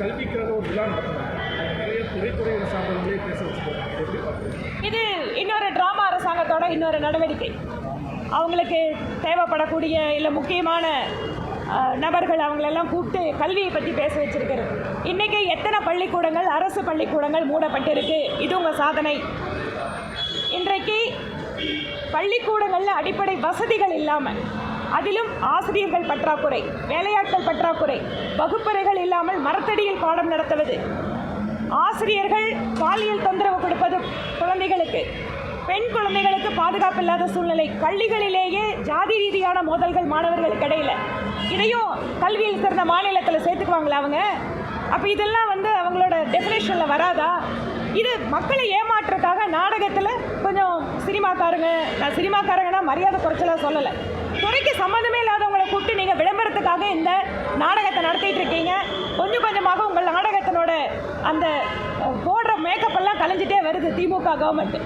கல்விக்காக ஒரு விழா நடத்தினாங்க நிறைய துறைத்துறைகளை சார்ந்தவங்களே பேச வச்சுருக்காங்க இது இன்னொரு ட்ராமா அரசாங்கத்தோட இன்னொரு நடவடிக்கை. அவங்களுக்கு தேவைப்படக்கூடிய இல்லை முக்கியமான நபர்கள் அவங்களெல்லாம் கூப்பிட்டு கல்வியை பற்றி பேச வச்சிருக்கிறது. இன்றைக்கி எத்தனை பள்ளிக்கூடங்கள் அரசு பள்ளிக்கூடங்கள் மூடப்பட்டிருக்கு? இது உங்கள் சாதனை. இன்றைக்கு பள்ளிக்கூடங்களில் அடிப்படை வசதிகள் இல்லாமல் அதிலும் ஆசிரியர்கள் பற்றாக்குறை வேலையாட்கள் பற்றாக்குறை வகுப்பறைகள் இல்லாமல் மரத்தடியில் பாடம் நடத்துவது. ஆசிரியர்கள் பாலியல் தொந்தரவு கொடுப்பது குழந்தைகளுக்கு. பெண் குழந்தைகளுக்கு பாதுகாப்பு இல்லாத சூழ்நிலை. பள்ளிகளிலேயே ஜாதி ரீதியான மோதல்கள் மாணவர்களுக்கு இடையில. இதையும் கல்வியில் சிறந்த மாநிலத்தில் சேர்த்துக்குவாங்களா அவங்க? அப்போ இதெல்லாம் வந்து அவங்களோட டெஃபினேஷனில் வராதா? இது மக்களை ஏமாற்றுறதுக்காக நாடகத்தில் கொஞ்சம் சினிமாக்காரங்க நான் சினிமாக்காரங்கன்னா மரியாதை குறைச்சலாக சொல்லலை. துறைக்கு விளம்பரத்துக்காக இந்த நாடகத்தை நடத்திட்டு இருக்கீங்க. கொஞ்சம் கொஞ்சமாக உங்கள் நாடகத்தினோட அந்த போடுற மேக்கப் எல்லாம் கலைஞ்சிட்டே வருது திமுக கவர்மெண்ட்